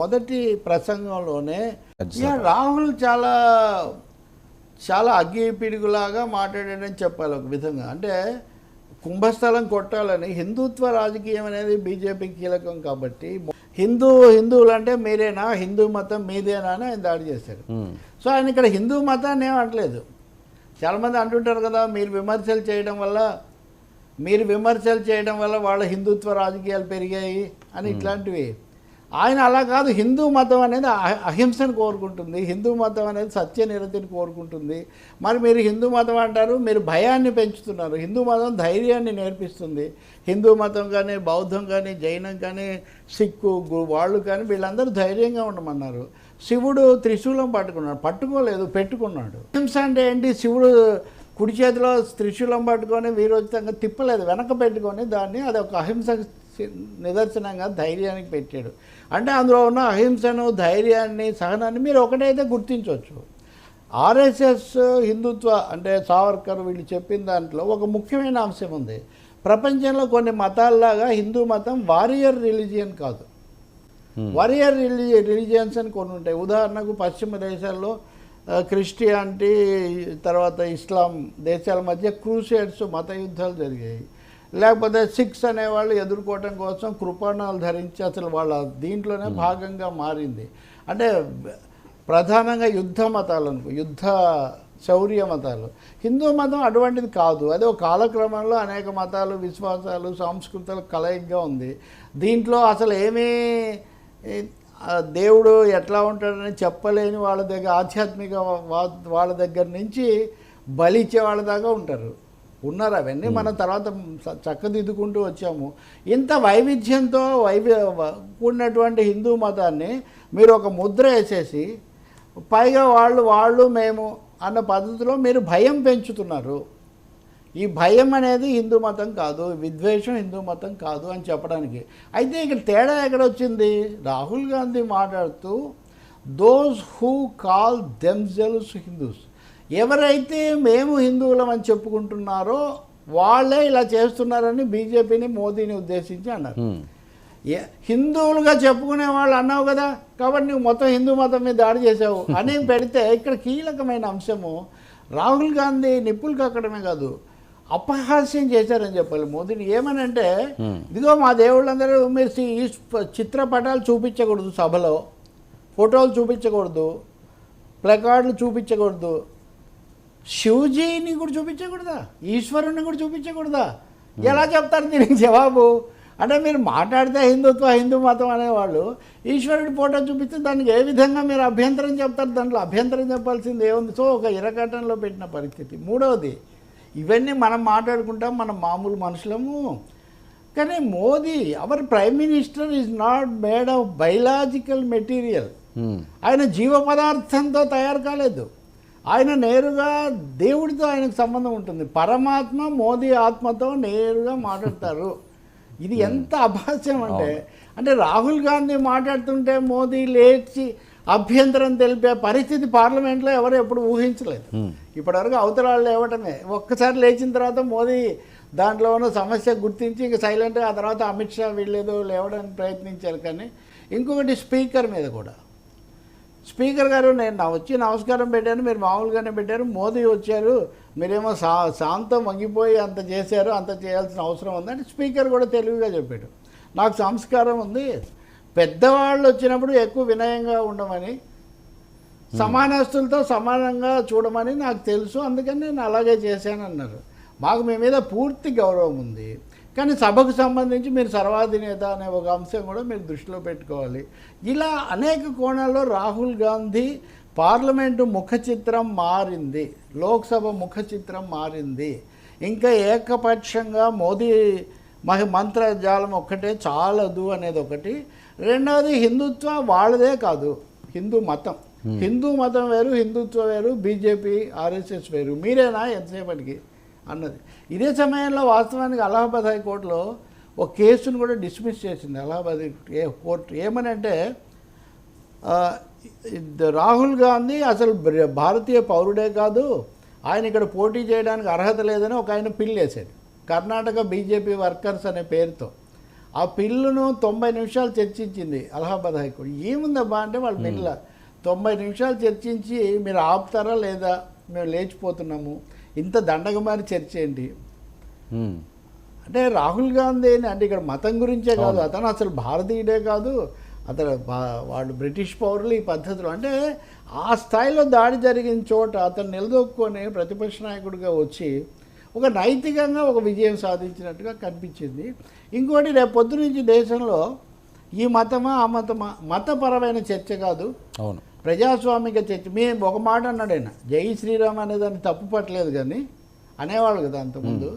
మొదటి ప్రసంగంలోనే రాహుల్ చాలా చాలా అగ్గి పిడుగులాగా మాట్లాడాడని చెప్పాలి ఒక విధంగా. అంటే కుంభస్థలం కొట్టాలని హిందుత్వ రాజకీయం అనేది బీజేపీ కీలకం కాబట్టి హిందూ హిందువులు అంటే మీరేనా? హిందూ మతం మీదేనా? అని ఆయన దాడి చేశారు. సో ఆయన ఇక్కడ హిందూ మతాన్ని ఏం అనట్లేదు. చాలామంది అంటుంటారు కదా మీరు విమర్శలు చేయడం వల్ల మీరు విమర్శలు చేయడం వల్ల వాళ్ళ హిందుత్వ రాజకీయాలు పెరిగాయి అని ఇట్లాంటివి. ఆయన అలా కాదు హిందూ మతం అనేది అహింసను కోరుకుంటుంది హిందూ మతం అనేది సత్య నిరతిని కోరుకుంటుంది. మరి మీరు హిందూ మతం అంటారు మీరు భయాన్ని పెంచుతున్నారు. హిందూ మతం ధైర్యాన్ని నేర్పిస్తుంది. హిందూ మతం కానీ బౌద్ధం కానీ జైనం కానీ సిక్కు వాళ్ళు కానీ వీళ్ళందరూ ధైర్యంగా ఉండమన్నారు. శివుడు త్రిశూలం పట్టుకున్నాడు పట్టుకోలేదు పెట్టుకున్నాడు. హింస అంటే ఏంటి? శివుడు కుడి చేతిలో త్రిశూలం పట్టుకొని వీరోచితంగా తిప్పలేదు వెనక పెట్టుకొని దాన్ని అది ఒక అహింస నిదర్శనంగా ధైర్యానికి పెట్టాడు. అంటే అందులో ఉన్న అహింసను ధైర్యాన్ని సహనాన్ని మీరు ఒకటైతే గుర్తించవచ్చు. ఆర్ఎస్ఎస్ హిందుత్వ అంటే సావర్కర్ వీళ్ళు చెప్పిన దాంట్లో ఒక ముఖ్యమైన అంశం ఉంది. ప్రపంచంలో కొన్ని మతాల్లాగా హిందూ మతం వారియర్ రిలీజియన్ కాదు. వారియర్ రిలి రిలీజియన్స్ అని కొన్ని ఉంటాయి. ఉదాహరణకు పశ్చిమ దేశాల్లో క్రిస్టియానిటీ తర్వాత ఇస్లాం దేశాల మధ్య క్రూసేడ్స్ మత యుద్ధాలు జరిగాయి. లేకపోతే సిక్స్ అనేవాళ్ళు ఎదుర్కోవటం కోసం కృపాణాలు ధరించి అసలు వాళ్ళ దీంట్లోనే భాగంగా మారింది. అంటే ప్రధానంగా యుద్ధ మతాలు అనుకో యుద్ధ శౌర్య మతాలు. హిందూ మతం అటువంటిది కాదు. అదే ఒక కాలక్రమంలో అనేక మతాలు విశ్వాసాలు సంస్కృతులు కలయికగా ఉంది. దీంట్లో అసలు ఏమీ దేవుడు ఎట్లా ఉంటాడని చెప్పలేని వాళ్ళ దగ్గర ఆధ్యాత్మిక వా- వాళ్ళ దగ్గర నుంచి బలిచ్చే వాళ్ళ దాకా ఉంటారు. ఉన్నారు అవన్నీ మనం తర్వాత చక్కదిద్దుకుంటూ వచ్చాము. ఇంత వైవిధ్యంతో వైవి కూడినటువంటి హిందూ మతాన్ని మీరు ఒక ముద్ర వేసేసి పైగా వాళ్ళు వాళ్ళు మేము అన్న పద్ధతిలో మీరు భయం పెంచుతున్నారు. ఈ భయం అనేది హిందూ మతం కాదు విద్వేషం హిందూ మతం కాదు అని చెప్పడానికి. అయితే ఇక్కడ తేడా ఎక్కడ వచ్చింది రాహుల్ గాంధీ మాట్లాడుతూ those who call themselves Hindus ఎవరైతే మేము హిందువులం అని చెప్పుకుంటున్నారో వాళ్ళే ఇలా చేస్తున్నారని బీజేపీని మోదీని ఉద్దేశించి అన్నారు. హిందువులుగా చెప్పుకునే వాళ్ళు అన్నావు కదా కాబట్టి నువ్వు మొత్తం హిందూ మతం మీద దాడి చేసావు అని పెడితే ఇక్కడ కీలకమైన అంశము రాహుల్ గాంధీ నిప్పులు కక్కడమే కాదు అపహాస్యం చేశారని చెప్పాలి మోదీని. ఏమనంటే ఇదిగో మా దేవుళ్ళందరూ మీరు ఈ చిత్రపటాలు చూపించకూడదు సభలో ఫోటోలు చూపించకూడదు ప్లకార్డులు చూపించకూడదు శివజీని కూడా చూపించకూడదా? ఈశ్వరుని కూడా చూపించకూడదా? ఎలా చెప్తారు దీనికి జవాబు? అంటే మీరు మాట్లాడితే హిందుత్వ హిందూ మతం అనేవాళ్ళు ఈశ్వరుడి ఫోటో చూపిస్తే దానికి ఏ విధంగా మీరు అభ్యంతరం చెప్తారు? దాంట్లో అభ్యంతరం చెప్పాల్సింది ఏముంది? సో ఒక ఇరకటంలో పెట్టిన పరిస్థితి. మూడవది ఇవన్నీ మనం మాట్లాడుకుంటాం మనం మామూలు మనుషులము. కానీ Modi our prime minister is not made of biological material. ఆయన జీవ పదార్థంతో తయారు కాలేదు. ఆయన నేరుగా దేవుడితో ఆయనకు సంబంధం ఉంటుంది. పరమాత్మ మోదీ ఆత్మతో నేరుగా మాట్లాడతారు. ఇది ఎంత అభాస్యం అంటే అంటే రాహుల్ గాంధీ మాట్లాడుతుంటే మోదీ లేచి అభ్యంతరం తెలిపే పరిస్థితి పార్లమెంట్లో ఎవరు ఎప్పుడు ఊహించలేదు. ఉమ్. ఇప్పటివరకు అవతరాలు లేవటమే. ఒక్కసారి లేచిన తర్వాత మోదీ దాంట్లో ఉన్న సమస్య గుర్తించి ఇంక సైలెంట్గా ఆ తర్వాత అమిత్ షా వీళ్ళేదో లేవడానికి ప్రయత్నించారు కానీ ఇంకొకటి స్పీకర్ మీద కూడా స్పీకర్ గారు నేను నా వచ్చి నమస్కారం పెట్టాను మీరు మామూలుగానే పెట్టారు మోదీ వచ్చారు మీరేమో సా శాంతం వంగిపోయి అంత చేశారు అంత చేయాల్సిన అవసరం ఉందంటే స్పీకర్ కూడా తెలివిగా చెప్పాడు. నాకు సంస్కారం ఉంది. పెద్దవాళ్ళు వచ్చినప్పుడు ఎక్కువ వినయంగా ఉండమని సమానస్తులతో సమానంగా చూడమని నాకు తెలుసు అందుకని నేను అలాగే చేశాను అన్నారు మాకు మీ మీద పూర్తి గౌరవం ఉంది. కానీ సభకు సంబంధించి మీరు సర్వాధినేత అనే ఒక అంశం కూడా మీరు దృష్టిలో పెట్టుకోవాలి. ఇలా అనేక కోణాల్లో రాహుల్ గాంధీ పార్లమెంటు ముఖ చిత్రం మారింది. లోక్సభ ముఖ చిత్రం మారింది. ఇంకా ఏకపక్షంగా మోదీ మహి మంత్రజాలం ఒక్కటే చాలదు అనేది ఒకటి. రెండవది హిందుత్వ వాళ్ళదే కాదు. హిందూ మతం. హిందూ మతం వేరు హిందుత్వ వేరు బీజేపీ ఆర్ఎస్ఎస్ వేరు. మీరేనా ఎంతసేపటికి? అన్నది. ఇదే సమయంలో వాస్తవానికి అలహాబాద్ హైకోర్టులో ఒక కేసును కూడా డిస్మిస్ చేసింది అలహాబాద్ ఏ కోర్టు. ఏమని అంటే ఆ, ఇది రాహుల్ గాంధీ అసలు భారతీయ పౌరుడే కాదు ఆయన ఇక్కడ పోటీ చేయడానికి అర్హత లేదని ఒక ఆయన పిల్లేశాడు కర్ణాటక బీజేపీ వర్కర్స్ అనే పేరుతో. ఆ పిల్లును తొంభై నిమిషాలు చర్చించింది అలహాబాద్ హైకోర్టు. ఏముందబ్బా అంటే వాళ్ళ పిల్ల. తొంభై నిమిషాలు చర్చించి మీరు ఆపుతారా లేదా? మేము లేచిపోతున్నాము. ఇంత దండగమారి చర్చ ఏంటి. అంటే రాహుల్ గాంధీని అంటే ఇక్కడ మతం గురించే కాదు అతను అసలు భారతీయుడే కాదు అతను వాళ్ళు బ్రిటిష్ పౌరులు ఈ పద్ధతులు. అంటే ఆ స్థాయిలో దాడి జరిగిన చోట అతను నిలదొక్కుని ప్రతిపక్ష నాయకుడిగా వచ్చి ఒక నైతికంగా ఒక విజయం సాధించినట్టుగా కనిపించింది. ఇంకోటి రేపు పొద్దు నుంచి దేశంలో ఈ మతమా ఆ మతమా మతపరమైన చర్చ కాదు. అవును. ప్రజాస్వామిక చర్చ మీ ఒక మాట అన్నాడు ఆయన జై శ్రీరామ్ అనేదాన్ని తప్పు పట్టలేదు కానీ అనేవాళ్ళు కదా అంతకుముందు.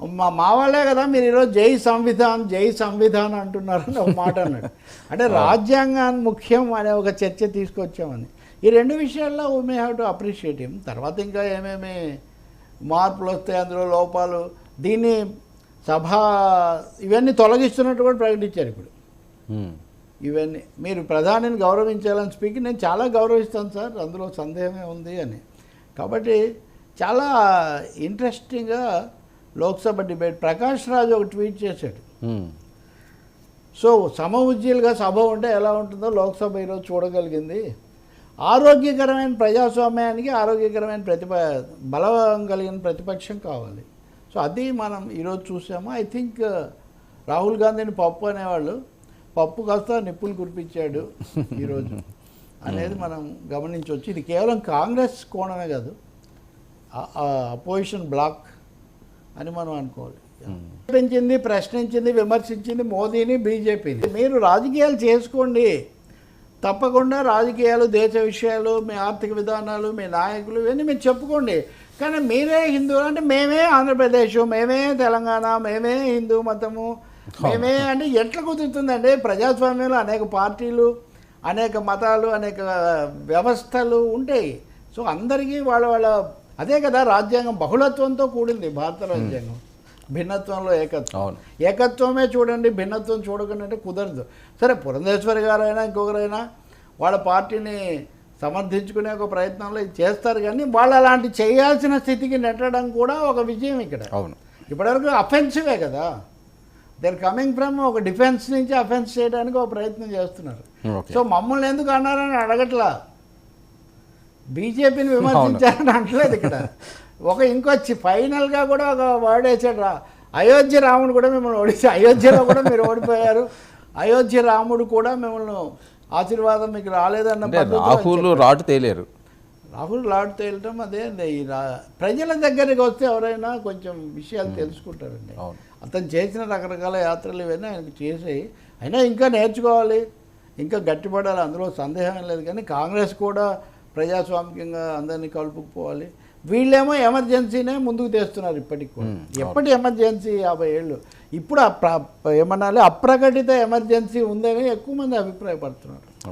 మా మా వాళ్ళే కదా మీరు ఈరోజు జై సంవిధాన్ జై సంవిధాన్ అంటున్నారని ఒక మాట అన్నాడు. అంటే రాజ్యాంగాన్ని ముఖ్యం అనే ఒక చర్చ తీసుకొచ్చామని. ఈ రెండు విషయాల్లో may have to appreciate him తర్వాత ఇంకా ఏమేమి మార్పులు వస్తాయి అందులో లోపాలు దీన్ని సభ ఇవన్నీ తొలగిస్తున్నట్టు కూడా ప్రకటించారు ఇప్పుడు. ఉమ్. ఇవన్నీ మీరు ప్రధానిని గౌరవించాలని స్పీక్ నేను చాలా గౌరవిస్తాను సార్ అందులో సందేహమే ఉంది అని. కాబట్టి చాలా ఇంట్రెస్టింగ్గా లోక్సభ డిబేట్ ప్రకాష్ రాజు ఒక ట్వీట్ చేశాడు. సో సమ ఉజ్జీలుగా సభ ఉంటే ఎలా ఉంటుందో లోక్సభ ఈరోజు చూడగలిగింది. ఆరోగ్యకరమైన ప్రజాస్వామ్యానికి ఆరోగ్యకరమైన ప్రతిప బలం కలిగిన ప్రతిపక్షం కావాలి. సో అది మనం ఈరోజు చూసాము. ఐ థింక్ రాహుల్ గాంధీని పప్పు అనేవాళ్ళు పప్పు కాస్త నిప్పులు కురిపించాడు ఈరోజు. అనేది మనం గమనించవచ్చు. ఇది కేవలం కాంగ్రెస్ కోణమే కాదు అపోజిషన్ బ్లాక్ అని మనం అనుకోవాలి. పెంచింది ప్రశ్నించింది విమర్శించింది మోదీని బీజేపీని. మీరు రాజకీయాలు చేసుకోండి. తప్పకుండా రాజకీయాలు దేశ విషయాలు మీ ఆర్థిక విధానాలు మీ నాయకులు ఇవన్నీ మీరు చెప్పుకోండి. కానీ మీరే హిందువులు అంటే మేమే ఆంధ్రప్రదేశ్ మేమే తెలంగాణ మేమే హిందూ మతము మేమే అంటే ఎట్లా కుదురుతుందండి ప్రజాస్వామ్యంలో అనేక పార్టీలు అనేక మతాలు అనేక వ్యవస్థలు ఉంటాయి. సో అందరికీ వాళ్ళ వాళ్ళ అదే కదా రాజ్యాంగం బహుళత్వంతో కూడింది భారత రాజ్యాంగం. భిన్నత్వంలో ఏకత్వం. అవును. ఏకత్వమే చూడండి భిన్నత్వం చూడకుండా అంటే కుదరదు. సరే పురంధేశ్వరి గారైనా ఇంకొకరైనా వాళ్ళ పార్టీని సమర్థించుకునే ఒక ప్రయత్నంలో ఇది చేస్తారు కానీ వాళ్ళు అలాంటి చేయాల్సిన స్థితికి నెట్టడం కూడా ఒక విజయం ఇక్కడ. అవును. ఇప్పటివరకు అఫెన్సివే కదా. దర్ కమింగ్ ఫ్రమ్ ఒక డిఫెన్స్ నుంచి అఫెన్స్ చేయడానికి ఒక ప్రయత్నం చేస్తున్నారు. సో మమ్మల్ని ఎందుకు అన్నారని అడగట్లా. బీజేపీని విమర్శించారని అంటలేదు ఇక్కడ. ఒక ఇంకొచ్చి ఫైనల్గా కూడా ఒక వర్డ్ వేసాడు రా. అయోధ్య రాముడు కూడా మిమ్మల్ని ఓడిచి అయోధ్యలో కూడా మీరు ఓడిపోయారు. అయోధ్య రాముడు కూడా మిమ్మల్ని ఆశీర్వాదం మీకు రాలేదన్న రాహుల్ రాటు తేలేరు. రాహుల్ లాడ్ తేలటం అదే అండి. ఈ రా- ప్రజల దగ్గరికి వస్తే ఎవరైనా కొంచెం విషయాలు తెలుసుకుంటారండి. అతను చేసిన రకరకాల యాత్రలు ఇవన్నీ ఆయనకు చేసాయి అయినా ఇంకా నేర్చుకోవాలి ఇంకా గట్టిపడాలి అందులో సందేహం లేదు. కానీ కాంగ్రెస్ కూడా ప్రజాస్వామికంగా అందరినీ కలుపుకుపోవాలి. వీళ్ళేమో ఎమర్జెన్సీనే ముందుకు తెస్తున్నారు ఇప్పటికి కూడా. ఎప్పటి ఎమర్జెన్సీ? యాభై ఏళ్ళు. ఇప్పుడు ఏమనాలి? అప్రకటిత ఎమర్జెన్సీ ఉందని ఎక్కువ మంది అభిప్రాయపడుతున్నారు.